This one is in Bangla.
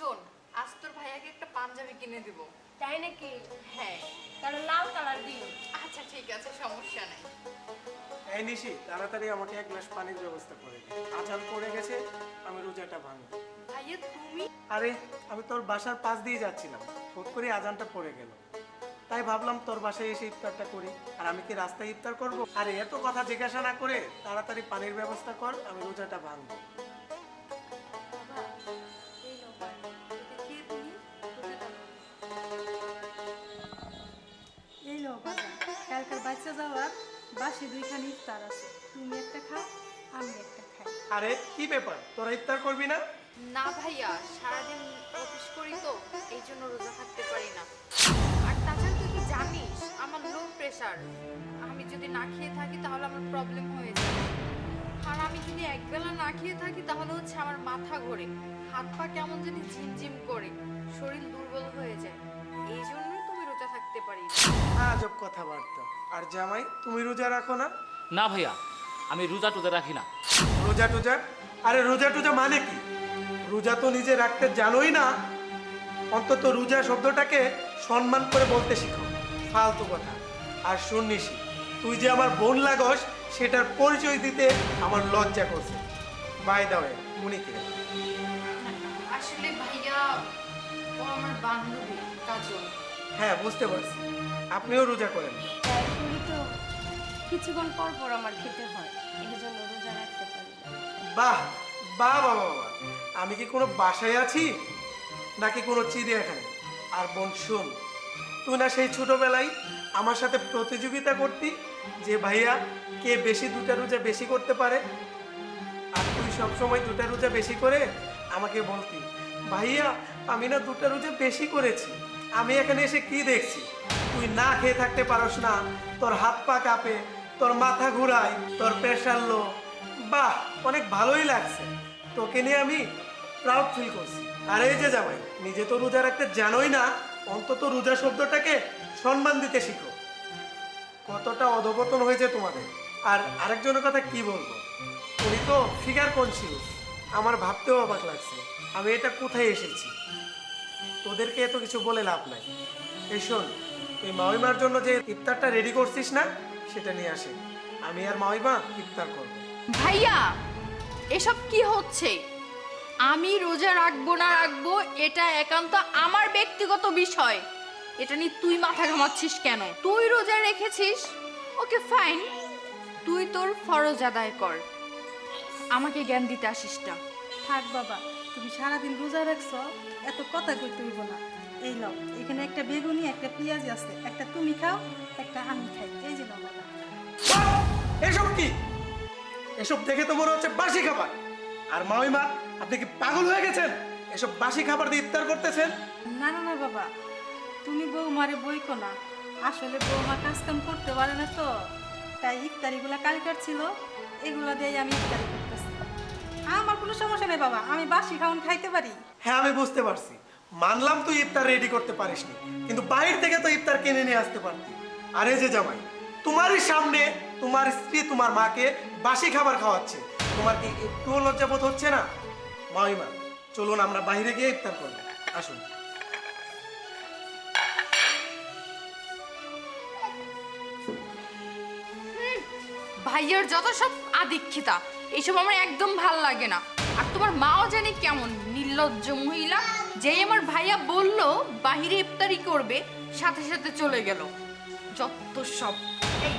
শোন আজ তোর ভাইয়াকে একটা পাঞ্জাবি কিনে দিব। তাই নাকি? হ্যাঁ। তাহলে লাল কালার দিন আচ্ছা ঠিক আছে সমস্যা নাই। এই নিশি তাড়াতাড়ি আমাকে এক গ্লাস পানির ব্যবস্থা করে দে। আজান পড়ে গেছে আমি রোজাটা ভাঙবো। ভাইয়া তুমি? আরে আমি তোর বাসার পাশ দিয়ে যাচ্ছিলাম। হুট করে আজানটা পড়ে গেল। তাই ভাবলাম তোর বাসায় এসে ইফতারটা করি। আর আমি কি রাস্তায় ইফতার করব? আরে এত কথা জিজ্ঞাসা না করে তাড়াতাড়ি পানির ব্যবস্থা কর আমি রোজাটা ভাঙবো। বাচ্চা যাওয়ার বাসি দুইখানি ইফতার আছে। তুমি একটা খাও আমি একটা খাই। আরে কি ব্যাপার? তোরা ইফতার করবি না? না ভাইয়া সারাদিন অফিস করি তো এই জন্য রোজা থাকতে পারি না। আর তাছাড়া তুই কি জানিস আমার লো প্রেশার আমি যদি না খেয়ে থাকি তাহলে আমার প্রবলেম হয়ে যায়। আর আমি যদি একবেলা না খেয়ে থাকি তাহলে হচ্ছে আমার মাথা ঘোরে। হাত পা কেমন জানি ঝিমঝিম করে। শরীর দুর্বল হয়ে যায়। আজব কথাবার্তা। আর জামাই তুমি রোজা রাখো না? না ভাইয়া আমি রোজা টোজা রাখি না। রোজা টোজা? আরে রোজা টোজা মানে কি? রোজা তো নিজে রাখতে জানোই না। অন্তত রোজা শব্দটাকে সম্মান করে বলতে শিখো। ফালতু কথা। আর শুনিসি তুই যে আমার বোন লাগস সেটার পরিচয় দিতে আমার লজ্জা করছে। বাই দাওয়ে উনি কে আসলে ভাইয়া ও আমার বান্ধবী কাজল। হ্যাঁ বুঝতে পারছি। আপনিও রোজা করেন। তাই করি তো কিছুক্ষণ পর পর আমার খেতে হয় এই জন্য রোজা রাখতে পারি না। বাহ বাহ বাবা বাবা। আমি কি কোনো বাসায় আছি? নাকি কোনো চিড়িয়াখানে আর বোন শোন তুই না সেই ছোটবেলায় আমার সাথে প্রতিযোগিতা করতি যে ভাইয়া কে বেশি দুটা রোজা বেশি করতে পারে? আর তুই সবসময় দুটা রোজা বেশি করে আমাকে বলতি ভাইয়া আমি না দুটা রোজা বেশি করেছি। আমি এখানে এসে কি দেখছি? তুই না খেয়ে থাকতে পারস না। তোর হাত পা কাঁপে, তোর মাথা ঘুরায়, তোর প্রেশার লো বাহ, অনেক ভালোই লাগছে। তোকে নিয়ে আমি প্রাউড ফিল করছি। আর এই যে জামাই, নিজে তো রোজা রাখতে জানোই না, অন্তত রোজা শব্দটাকে সম্মান দিতে শিখো। কতটা অধপতন হয়েছে তোমাদের। আর আরেকজনের কথা কি বলব? উনি তো ফিগার কনসিউস আমার ভাবতেও অবাক লাগছে। আমি এটা কোথায় এসেছি? তোদেরকে এত কিছু বলে লাভ নাই। এই শোন তুই মাওইমার জন্য যে ইফতারটা রেডি করছিস না সেটা নিয়ে আসে। আমি আর মাওইমা ইফতার করব। ভাইয়া এসব কি হচ্ছে? আমি রোজা রাখব না রাখব এটা একান্ত আমার ব্যক্তিগত বিষয়। এটা নিয়ে তুই মাথা ঘামাচ্ছিস কেন? তুই রোজা রেখেছিস? ওকে ফাইন তুই তোর ফরজ আদায় কর। আমাকে জ্ঞান দিতে আসিস না। থাক বাবা। তুমি সারাদিন রোজা রাখছ এত কথা কইতে হইব না। এই নাও এখানে একটা বেগুনি একটা পেঁয়াজ আছে একটা তুমি খাও একটা আমি খাই। এই যে নাও এসব কি? এসব দেখে তো মনে হচ্ছে বাসি খাবার। আর মাওইমা আপনি কি পাগল হয়ে গেছেন? এসব বাসি খাবার দিয়ে ইফতার করতেছেন? না না না বাবা। তুমি বৌমারে বইকো না। আসলে বৌমা কাজ কাম করতে পারে না তো। তাই ইফতারিগুলা কালকার ছিল এগুলা দিয়ে আমি ইফতারি আমার কোনো সমস্যা নেই বাবা আমি বাসি খাওন খাইতে পারি। হ্যাঁ আমি বুঝতে পারছি। মানলাম তুই ইফতার রেডি করতে পারিসনি কিন্তু বাইরে থেকে তো ইফতার কিনে নিয়ে আসতে পারতি। আর এই যে জামাই তোমারই সামনে তোমার স্ত্রী তোমার মাকে বাসি খাবার খাওয়াচ্ছে। তোমার কি একটুও লজ্জাবোধ হচ্ছে না? মাইমা চলুন আমরা বাইরে গিয়ে ইফতার করব আসুন। ভাইয়ের যত সব আদিক্ষিতা এইসব আমার একদম ভালো লাগে না। আর তোমার মাও জানি কেমন নির্লজ্জ মহিলা, যেই আমার ভাইয়া বলল, বাহিরে ইফতারি করবে, সাথে সাথে চলে গেল। যত সব এই